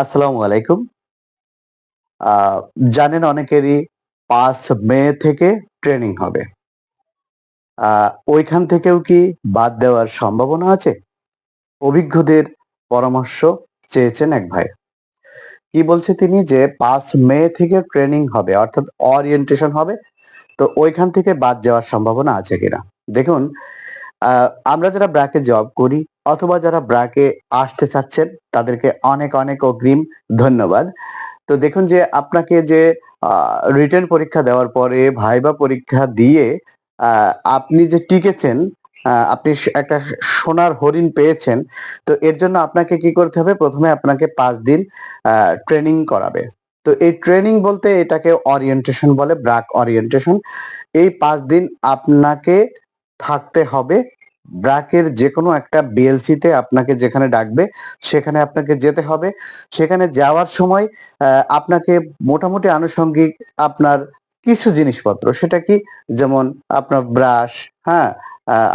আসসালামু আলাইকুম। জানেন অনেকেরই পাঁচ মে থেকে ট্রেনিং হবে। ওইখান থেকেও কি বাদ দেওয়ার সম্ভাবনা আছে? অভিজ্ঞদের পরামর্শ চেয়েছেন এক ভাই। কি বলছে তিনি যে পাঁচ মে থেকে ট্রেনিং হবে, অর্থাৎ অরিয়েন্টেশন হবে, তো ওইখান থেকে বাদ যাওয়ার সম্ভাবনা আছে কিনা? দেখুন আমরা যারা ব্র্যাকে জব করি অথবা যারা ব্র্যাকে আসতে চাচ্ছেন, তাদেরকে অনেক অনেক অগ্রিম ধন্যবাদ। তো দেখুন যে আপনাকে যে রিটার্ন পরীক্ষা দেওয়ার পরে ভাইবা পরীক্ষা দিয়ে আপনি যে টিকেছেন আপনি একটা সোনার হরিণ পেয়েছেন, তো এর জন্য আপনাকে কি করতে হবে? প্রথমে আপনাকে পাঁচ দিন ট্রেনিং করাবে। তো এই ট্রেনিং বলতে এটাকে অরিয়েন্টেশন বলে ব্রাক অরিয়েন্টেশন এই পাঁচ দিন আপনাকে থাকতে হবে। ব্রাকের যে কোনো একটা বিএলসিতে আপনাকে যেখানে ডাকবে, সেখানে আপনাকে যেতে হবে। সেখানে যাওয়ার সময় আপনাকে মোটামুটি আনুষঙ্গিক আপনার কিছু জিনিসপত্র, সেটা কি? যেমন আপনার ব্রাশ হ্যাঁ?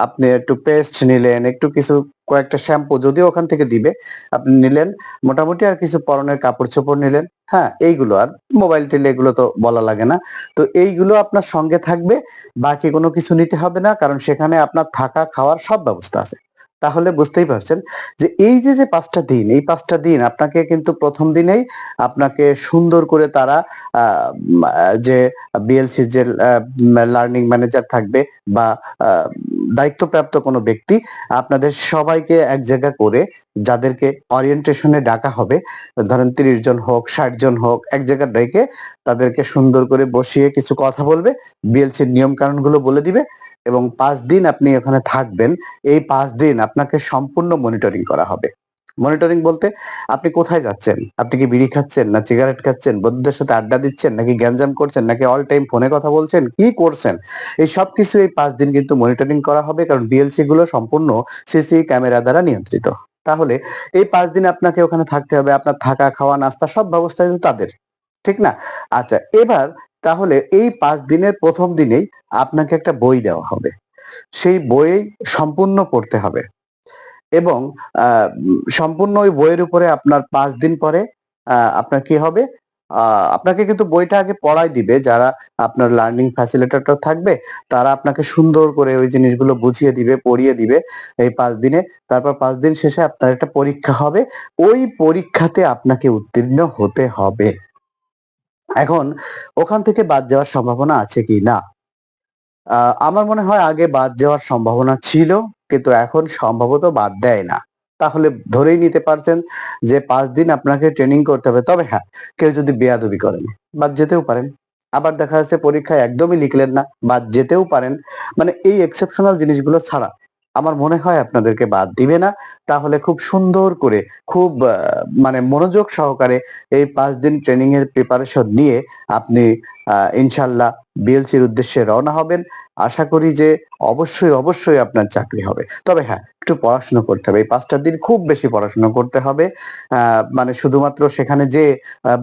আপনি একটু পেস্ট নিলেন, একটু কিছু কয়েকটা শ্যাম্পু যদিও ওখান থেকে দিবে, আপনি নিলেন, মোটামুটি আর কিছু পরনের কাপড় চোপড় নিলেন হ্যাঁ এইগুলো আর মোবাইল টেলে এগুলো তো বলা লাগে না। তো এইগুলো আপনার সঙ্গে থাকবে, বাকি কোনো কিছু নিতে হবে না, কারণ সেখানে আপনার থাকা, খাওয়ার সব ব্যবস্থা আছে। তাহলে বুঝতেই পারছেন যে এই যে যে পাঁচটা দিন, এই পাঁচটা দিন আপনাকে কিন্তু প্রথম দিনেই আপনাকে সুন্দর করে তারা যে বিএলসি যে লার্নিং ম্যানেজার থাকবে বা দায়িত্বপ্রাপ্ত কোনো ব্যক্তি, আপনাদের সবাইকে এক জায়গা করে যাদেরকে অরিয়েন্টেশনে ডাকা হবে, ধরেন তিরিশ জন হোক, ষাট জন হোক, এক জায়গায় ডেকে তাদেরকে সুন্দর করে বসিয়ে কিছু কথা বলবে বিএলসির নিয়ম কানুনগুলো বলে দিবে এবং পাঁচ দিন আপনি ওখানে থাকবেন, এই পাঁচ দিন আপনাকে সম্পূর্ণ মনিটরিং করা হবে। মনিটরিং বলতে আপনি কোথায় যাচ্ছেন? আপনি কি বিড়ি খাচ্ছেন না সিগারেট খাচ্ছেন? বন্ধুদের সাথে আড্ডা দিচ্ছেন নাকি গ্যাঞ্জাম করছেন নাকি অল টাইম ফোনে কথা বলছেন? কি করছেন? এই সব কিছু এই পাঁচ দিন কিন্তু মনিটরিং করা হবে কারণ বিএলসি গুলো সম্পূর্ণ সিসি ক্যামেরা দ্বারা নিয়ন্ত্রিত। তাহলে এই পাঁচ দিন আপনাকে ওখানে থাকতে হবে, আপনার থাকা, খাওয়া, নাস্তা সব ব্যবস্থা কিন্তু তাদের, ঠিক না? আচ্ছা এবার তাহলে এই পাঁচ দিনের প্রথম দিনেই আপনাকে একটা বই দেওয়া হবে। সেই বই সম্পূর্ণ পড়তে হবে। এবং সম্পূর্ণ ওই বইয়ের উপরে আপনার পাঁচ দিন পরে আপনার কি হবে? আপনাকে কিন্তু বইটা আগে পড়াই দিবে। যারা আপনার লার্নিং ফ্যাসিলিটেটর থাকবে, তারা আপনাকে সুন্দর করে ওই জিনিসগুলো বুঝিয়ে দিবে, পড়িয়ে দিবে এই পাঁচ দিনে। তারপর পাঁচ দিন শেষে আপনার একটা পরীক্ষা হবে। ওই পরীক্ষাতে আপনাকে উত্তীর্ণ হতে হবে। এখন ওখান থেকে বাদ যাওয়ার সম্ভাবনা আছে কি না? আমার মনে হয় আগে বাদ যাওয়ার সম্ভাবনা ছিল, কিন্তু এখন সম্ভবত বাদ দেয় না। তাহলে ধরেই নিতে পারছেন যে পাঁচ দিন আপনাকে ট্রেনিং করতে হবে। তবে হ্যাঁ কেউ যদি বেয়াদবি করেন বাদ যেতেও পারেন। আবার দেখা যাচ্ছে পরীক্ষায় একদমই লিখলেন না, বাদ যেতেও পারেন। মানে এই এক্সেপশনাল জিনিসগুলো ছাড়া আমার মনে হয় আপনাদেরকে বাদ দিবে না। তাহলে খুব সুন্দর করে, খুব মানে মনোযোগ সহকারে এই পাঁচ দিন ট্রেনিং এর প্রিপারেশন নিয়ে আপনি ইনশাল্লাহ বিএলসির উদ্দেশ্যে রওনা হবেন। আশা করি যে অবশ্যই অবশ্যই আপনার চাকরি হবে। তবে হ্যাঁ একটু পড়াশোনা করতে হবে। এই পাঁচটা দিন খুব বেশি পড়াশোনা করতে হবে। মানে শুধুমাত্র সেখানে যে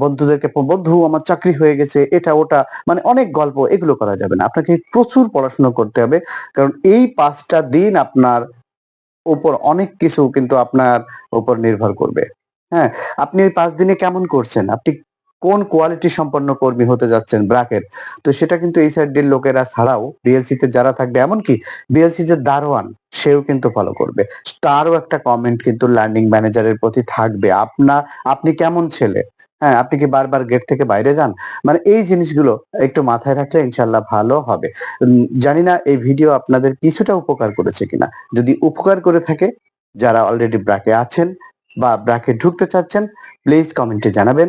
বন্ধুদেরকে, বন্ধু, আমার চাকরি হয়ে গেছে, এটা, ওটা মানে অনেক গল্প, এগুলো করা যাবে না। আপনাকে প্রচুর পড়াশোনা করতে হবে। কারণ এই পাঁচটা দিন আপনার উপর অনেক কিছু কিন্তু আপনার উপর নির্ভর করবে। হ্যাঁ আপনি ওই পাঁচ দিনে কেমন করছেন? আপনি কোন কোয়ালিটি সম্পন্ন কর্মী হতে যাচ্ছেন ব্রাকের তো সেটা কিন্তু এই সাইডের লোকেরা ছাড়াও বিএলসি তে যারা থাকবে, এমনকি বিএলসি যে দারোয়ান, সেও কিন্তু ফলো করবে। তারও একটা কমেন্ট কিন্তু লার্নিং ম্যানেজারের প্রতি থাকবে। আপনা, আপনি কেমন ছেলে? হ্যাঁ আপনি কি বারবার গেট থেকে বাইরে যান? মানে এই জিনিসগুলো একটু মাথায় রাখলে ইনশাল্লাহ ভালো হবে। জানি না এই ভিডিও আপনাদের কিছুটা উপকার করেছে কিনা। যদি উপকার করে থাকে, যারা অলরেডি ব্র্যাকে আছেন বা ব্র্যাকে ঢুকতে চাচ্ছেন প্লিজ কমেন্টে জানাবেন।